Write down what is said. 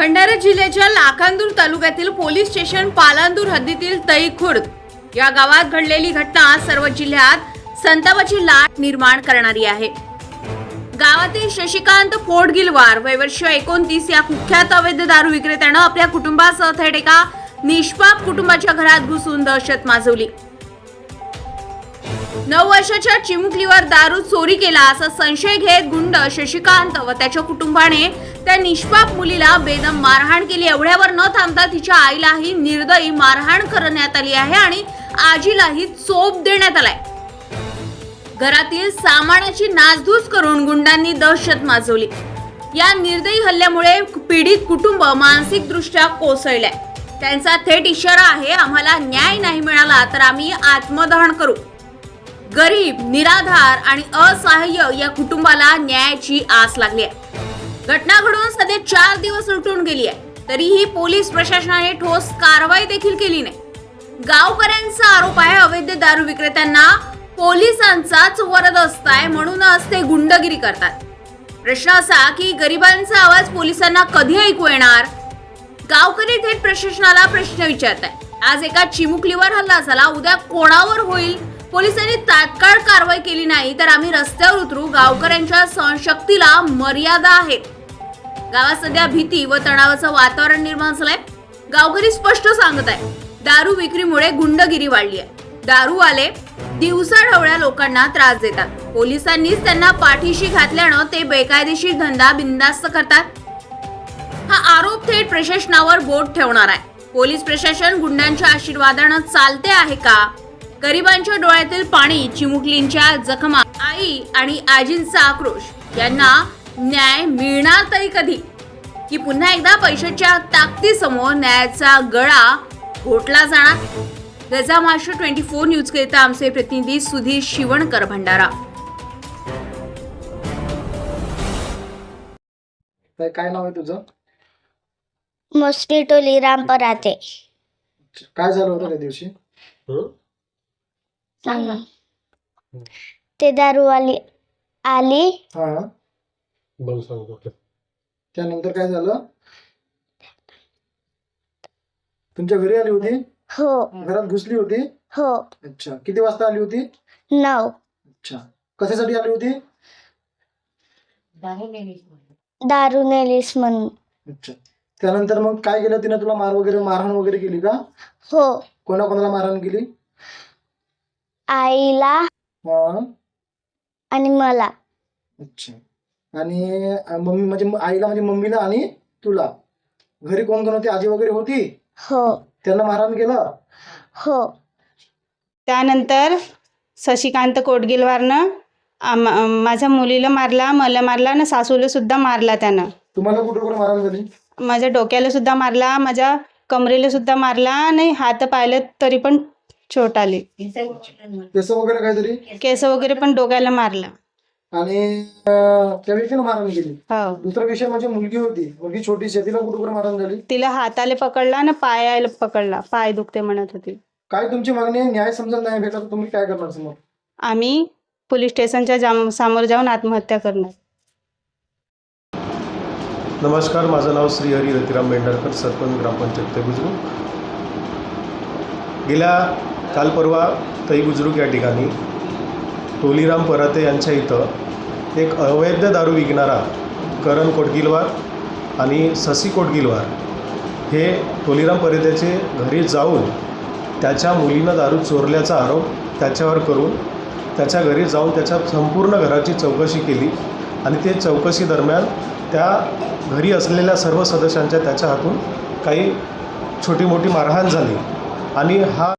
भंडारा जिल्ह्याच्या लाखांदूर तालुक्यातील police station Palandur हद्दीतील तई खुर्द या गावात घडलेली घटना सर्व जिल्ह्यात संतापाची लाट निर्माण करणारी आहे. गावातील शशिकांत फोडगिलवार वयवर्ष एकोणतीस या कुख्यात अवैध दारू विक्रेत्यानं आपल्या कुटुंबासह थेट एका निष्पाप कुटुंबाच्या घरात घुसून दहशत माजवली. नऊ वर्षाच्या चिमुकलीवर दारू चोरी केला असा संशय घेत गुंड शशिकांत व त्याच्या कुटुंबाने त्या निष्पाप मुलीला बेदम मारहाण केली. एवढ्यावर न थांबता तिच्या आईलाही निर्दयी मारहाण करण्यात आली आहे आणि आजीलाही चोप देण्यात आलाय. घरातील सामानाची नासधूस करून गुंडांनी दहशत माजवली. या निर्दयी हल्ल्यामुळे पीडित कुटुंब मानसिकदृष्ट्या कोसळलंय. त्यांचा थेट इशारा आहे आम्हाला न्याय नाही मिळाला तर आम्ही आत्मदहन करू. गरीब निराधार आणि असहाय्य या कुटुंबाला न्यायाची आस लागली आहे. घटना घडून सध्या चार दिवस उलटून गेली आहे. तरीही पोलीस प्रशासनाने ठोस कारवाई देखील केली नाही. गावकऱ्यांचा आरोप आहे अवैध दारू विक्रेत्यांना पोलिसांचाच वरद असताय म्हणूनच ते गुंडगिरी करतात. प्रश्न असा की गरिबांचा आवाज पोलिसांना कधी ऐकू येणार? गावकरी थेट प्रशासनाला प्रश्न विचारताय आज एका चिमुकलीवर हल्ला झाला. उद्या कोणावर होईल पोलिसांनी तात्काळ कारवाई केली नाही तर आम्ही रस्त्यावर उतरू. गावकऱ्यांच्या सहनशक्तीला मर्यादा आहेत गावात सध्या भीती व तणावाचं वातावरण निर्माण झालंय. गावकरी स्पष्ट सांगत आहे दारू विक्रीमुळे गुंडगिरी वाढली आहे दारूवाले दिवसाढवळ्या लोकांना त्रास देतात. पोलिसांनीच त्यांना पाठीशी घातल्यानं ते बेकायदेशीर धंदा बिंदास्त करतात. हा आरोप थेट प्रशासनावर बोट ठेवणार आहे. पोलीस प्रशासन गुंडांच्या आशीर्वादानं चालते आहे का? गरिबांच्या डोळ्यातील पाणी चिमुकलींच्या जखमा आई आणि आजींचा आक्रोश. यांना न्याय मिळणार तरी कधी? की पुन्हा एकदा पैशाच्या ताकदीसमोर न्यायाचा गळा घोटला जाणार? गजा महाराष्ट्र ट्वेंटी फोर न्यूज करिता आमचे प्रतिनिधी सुधीर शिवणकर भंडारा. काय काय नाव आहे तुझं? मॉस्किटो लिराम पराते काय झालं होतं त्या दिवशी? सांगा ते दारूवाली आली. हा. बोल सांगतो. त्यानंतर काय झालं? तुमच्या घरी आली होती? हो. घरात घुसली होती? हो. अच्छा. किती वाजता आली होती? नऊ. अच्छा. कशासाठी आली होती? दारू नेलीस म्हणून. अच्छा. त्यानंतर मग काय केलं? तिने तुला मार वगैरे मारहाण वगैरे केली का? हो. कोणा कोणाला मारहाण केली? आईला हा. आणि मला. अच्छा. आणि अं, मम्मी म्हणजे म- आईला म्हणजे मम्मीला आणि तुला. घरी कोण कोण होती? आजी वगैरे होती? हो. त्यांना मारहाण केलं? हो. त्यानंतर शशिकांत कोटगिलवारनं आम माझ्या मुलीला मारला मला मारला आणि सासूला सुद्धा मारला त्यानं. तुम्हाला कुठे कुठे मारहाण झाली? माझ्या डोक्याला सुद्धा मारला माझ्या कमरेला सुद्धा मारला आणि हात पाहिलं तरी पण आली केस वगैरे काहीतरी? केस वगैरे पण डोक्याला मारला. आणि त्या व्यक्तीनं मारहाण केली. हो. दुसरा विषय म्हणजे मुलगी होती. मुलगी छोटीशी तिला कुठे कुठे मारहाण झाली? तिला हाताला पकडला आणि पायाला पकडला. पाय दुखते म्हणत होती. काय तुमची मागणी आहे? न्याय समजत नाही भेटला तर तुम्ही काय करणार समोर? आम्ही पोलीस स्टेशनच्या समोर जाऊन आत्महत्या करणार. नमस्कार माझं नाव श्री हरी रतिराम बेंडरकर सरपंच ग्रामपंचायत बुजुर्ग गेल्या काल परवा तई बुजुर्ग या ठिकाणी टोलीराम पराते यांच्या इथं एक अवैध दारू विकणारा करण कोटगिलवार आणि ससी कोटगिलवार हे टोलीराम परातेचे घरी जाऊन त्याच्या मुलीनं दारू चोरल्याचा आरोप त्याच्यावर करून त्याच्या घरी जाऊन त्याच्या संपूर्ण घराची चौकशी केली आणि ते चौकशी दरम्यान त्या घरी असलेल्या सर्व सदस्यांच्या त्याच्या हातून काही छोटी मोठी मारहाण झाली. आणि हा